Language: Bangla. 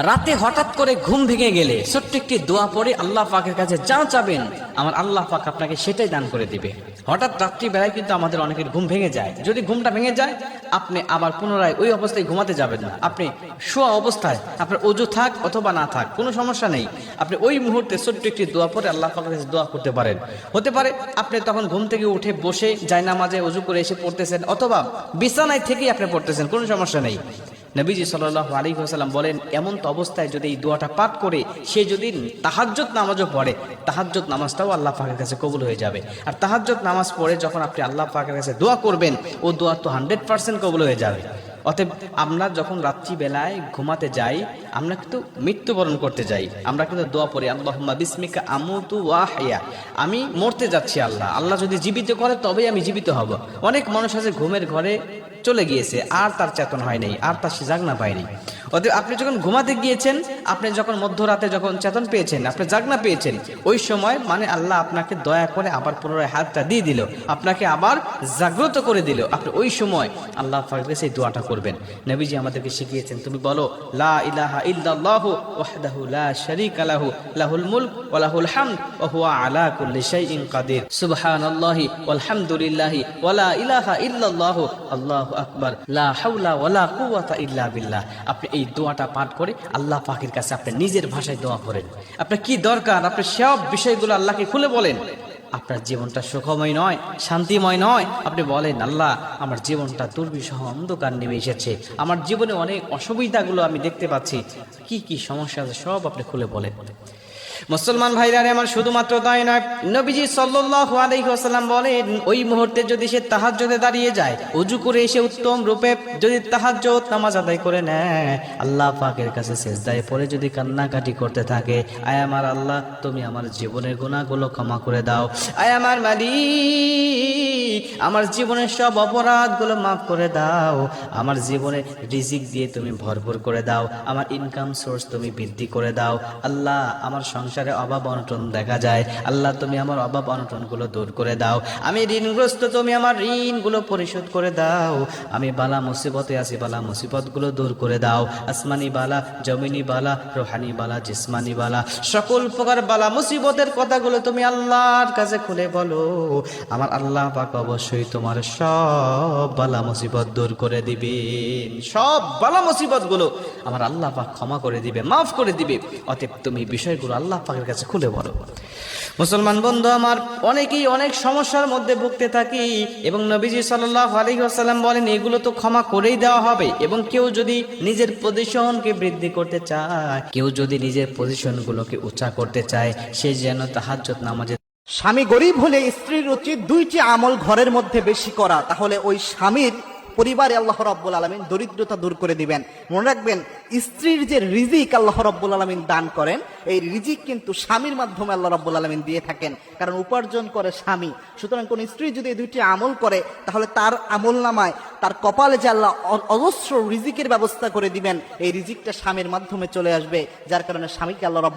রাতে হঠাৎ করে ঘুম ভেঙে গেলে ছোট্ট একটি দোয়া পড়ে আল্লাহ পাকের কাছে যা চাবেন। আমার আল্লাহ পাক আপনাকে সেটাই দান করে দিবে। হঠাৎ রাত্রি বেলায় কিন্তু আমাদের অনেকের ঘুম ভেঙে যায়। যদি ঘুমটা ভেঙে যায়, আপনি আবার পুনরায় ওই অবস্থায় ঘুমাতে যাবেন না। আপনি শোয়া অবস্থায়, আপনার অজু থাক অথবা না থাক, কোনো সমস্যা নেই। আপনি ওই মুহূর্তে ছোট্ট একটি দোয়া পরে আল্লাহ পাকের কাছে দোয়া করতে পারেন। হতে পারে আপনি তখন ঘুম থেকে উঠে বসে জায়নামাজে অজু করে এসে পড়তেছেন অথবা বিছানায় থেকেই আপনি পড়তেছেন, কোনো সমস্যা নেই। নবীজি সাল্লাহ আলী বলেন, এমন তো অবস্থায় যদি এই দোয়াটা পাঠ করে সে যদি তাহাজ্জত নামাজও পড়ে তাহাজ্জত নামাজটাও আল্লাহ পাকের কাছে কবুল হয়ে যাবে। আর তাহাজ্জত নামাজ পড়ে যখন আপনি আল্লাহ পাকের কাছে দোয়া করবেন, ও দোয়া তো হান্ড্রেড পার্সেন্ট কবুল হয়ে যাবে। অতএব আমরা যখন রাত্রিবেলায় ঘুমাতে যাই, আমরা কিন্তু মৃত্যুবরণ করতে যাই। আমরা কিন্তু দোয়া পড়ি, আল্লাহুম্মা বিসমিকা আমুতু ওয়া হায়া আমি মরতে যাচ্ছি আল্লাহ। আল্লাহ যদি জীবিত করে, তবেই আমি জীবিত হব। অনেক মানুষ আছে ঘুমের ঘরে চলে গিয়েছে, আর তার চেতন হয় নাই, আর তার সে জাগনা পায়নি অতএব আপনি যখন ঘুমাতে গিয়েছেন, আপনি যখন মধ্যরাতে যখন চেতন পেয়েছেন, আপনি জাগনা পেয়েছেন, ওই সময় মানে আল্লাহ আপনাকে দয়া করে আবার পুনরায় হাতটা দিয়ে দিল, আপনাকে আবার জাগ্রত করে দিল। আপনি ওই সময় আল্লাহ পাকবে সেই দোয়াটা করবেন। নবীজি আমাদেরকে শিখিয়েছেন, তুমি বলো, লা আকবার। লা হাওলা ওয়া লা কুওয়াতা ইল্লা বিল্লাহ। আপনি এই দোয়াটা পাঠ করে আল্লাহ পাকের কাছে আপনি নিজের ভাষায় দোয়া করেন। আপনার কি দরকার? আপনি সব বিষয়গুলো আল্লাহকে খুলে বলেন। আপনার জীবনটা সুখময় নয়, শান্তিময় নয়। আপনি বলেন, আল্লাহ, আমার জীবনটা দুর্বিষহ অন্ধকার নেমে এসেছে। আমার জীবনে অনেক অসুবিধাগুলো আমি দেখতে পাচ্ছি। কি কি সমস্যা আছে সব আপনি খুলে বলেন। মুসলমান ভাইরা আমার শুধুমাত্র তাই নয়, নবীজি সাল্লাল্লাহু আলাইহি বলেন, ওই মুহূর্তে যদি সে তাহাজ্জুদে দাঁড়িয়ে যায় অজু করে এসে উত্তম রূপে যদি তাহাজ্জুদ নামাজ আদায় করে নেয়, আল্লাহ পাকের কাছে সেজদায় পড়ে যদি কান্নাকাটি করতে থাকে, আয় আমার আল্লাহ, তুমি আমার জীবনের গুনাহগুলো ক্ষমা করে দাও। আয় আমার মালিক, আমার জীবনের সব অপরাধগুলো মাফ করে দাও। আমার জীবনে রিজিক দিয়ে তুমি ভরপুর করে দাও। আমার ইনকাম সোর্স তুমি বৃদ্ধি করে দাও। আল্লাহ, আমার সংসারে অভাব অনটন দেখা যায়। আল্লাহ, তুমি আমার অভাব অনটনগুলো দূর করে দাও। আমি ঋণগ্রস্ত, তুমি আমার ঋণগুলো পরিশোধ করে দাও। আমি বালা মুসিবতে আছি, বালা মুসিবতগুলো দূর করে দাও। আসমানি বালা, জমিনি বালা, রোহানি বালা, জিসমানি বালা। সকল প্রকার বালা মুসিবতের কথাগুলো তুমি আল্লাহর কাছে খুলে বলো। আমার আল্লাহ পাক অবশ্যই তোমার সব বালা মুসিবত দূর করে দিবে। সব বালা মুসিবতগুলো আমার আল্লাহ পাক ক্ষমা করে দিবে, মাফ করে দিবে। অতএব তুমি বিষয়গুলো আল্লাহ পাকের কাছে খুলে বলো। মুসলমান বন্ধু, আমার অনেকেই অনেক সমস্যার মধ্যে ভুগতে থাকি এবং নবীজি সাল্লাহ আলাইহি আসাল্লাম বলেন, এগুলো তো ক্ষমা করেই দেওয়া হবে এবং কেউ যদি নিজের পজিশনকে বৃদ্ধি করতে চায়, কেউ যদি নিজের পজিশনগুলোকে উঁচা করতে চায়, সে যেন তাহাজ্জত নামাজে স্বামী গরিব হলে স্ত্রীর উচিত দুইটি আমল ঘরের মধ্যে বেশি করা। তাহলে ওই স্বামীর পরিবারে আল্লাহ রব্বুল আলমিন দরিদ্রতা দূর করে দিবেন। মনে রাখবেন, স্ত্রীর যে রিজিক আল্লাহ রব্বুল আলমিন দান করেন, এই রিজিক কিন্তু স্বামীর মাধ্যমে আল্লাহ রব্বুল আলমিন দিয়ে থাকেন। কারণ উপার্জন করে স্বামী। সুতরাং কোন স্ত্রী যদি এই দুইটি আমল করে, তাহলে তার আমল নামায় তার কপালে যে আল্লাহ অজস্র রিজিকের ব্যবস্থা করে দিবেন, এই রিজিকটা স্বামীর মাধ্যমে চলে আসবে, যার কারণে স্বামীকে আল্লাহ রব্বুল